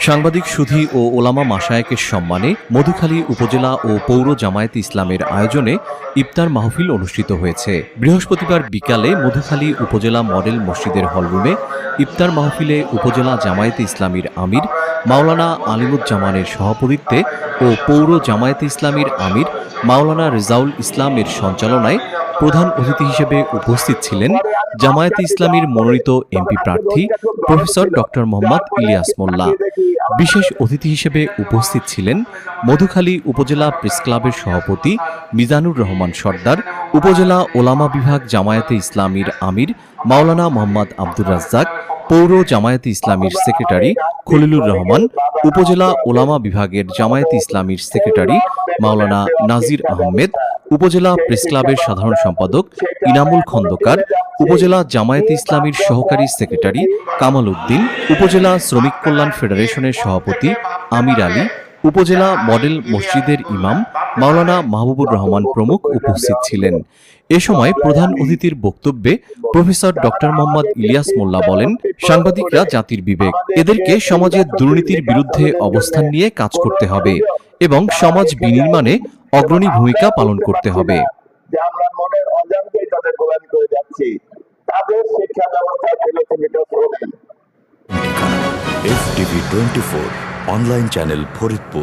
সাংবাদিক সুধী ও ওলামা মাসায়েকের সম্মানে মধুখালী উপজেলা ও পৌর জামায়াত ইসলামের আয়োজনে ইফতার মাহফিল অনুষ্ঠিত হয়েছে। বৃহস্পতিবার বিকালে মধুখালী উপজেলা মডেল মসজিদের হলরুমে ইফতার মাহফিলে উপজেলা জামায়াতে ইসলামীর আমির, মাওলানা আলিমুজ্জামানের সভাপতিত্বে ও পৌর জামায়াতে ইসলামীর আমির, মাওলানা রেজাউল ইসলামের সঞ্চালনায় প্রধান অতিথি হিসেবে উপস্থিত ছিলেন জামায়াতে ইসলামীর মনোনীত এমপি প্রার্থী প্রফেসর ডক্টর মোহাম্মদ ইলিয়াস মোল্লা। বিশেষ অতিথি হিসেবে উপস্থিত ছিলেন মধুখালী উপজেলা প্রেস ক্লাবের সভাপতি মিজানুর রহমান সর্দার, উপজেলা ওলামা বিভাগ জামায়াতে ইসলামীর আমির মাওলানা মোহাম্মদ আব্দুর রাজ্জাক, পৌর জামায়াতে ইসলামীর সেক্রেটারি খলিলুর রহমান, উপজেলা ওলামা বিভাগের জামায়াতে ইসলামীর সেক্রেটারি মাওলানা নাজির আহমেদ উপজেলা প্রেস ক্লাবের সাধারণ সম্পাদক ইনামুল খন্দকার, উপজেলা জামায়াতে ইসলামীর সহকারী সেক্রেটারি কামাল উদ্দিন, উপজেলা শ্রমিক কল্যাণ ফেডারেশনের সভাপতি আমির আলী, উপজেলা মডেল মসজিদের ইমাম মাওলানা মাহবুবুর রহমান প্রমুখ উপস্থিত ছিলেন। এ সময় প্রধান অতিথির বক্তব্যে প্রফেসর ডক্টর মোহাম্মদ ইলিয়াস মোল্লা বলেন, সাংবাদিকরা জাতির বিবেক, এদেরকে সমাজের দুর্নীতির বিরুদ্ধে অবস্থান নিয়ে কাজ করতে হবে এবং সমাজ বিনির্মাণে অগ্রণী ভূমিকা পালন করতে হবে। যে আমরা মনের অজান্তেই তাদের গোলামি করে যাচ্ছি। তাদের শিক্ষা ব্যবস্থায় ছেলেমেয়েটা পড়বেন ঠিকানা F TV twenty four online channel Faridpur.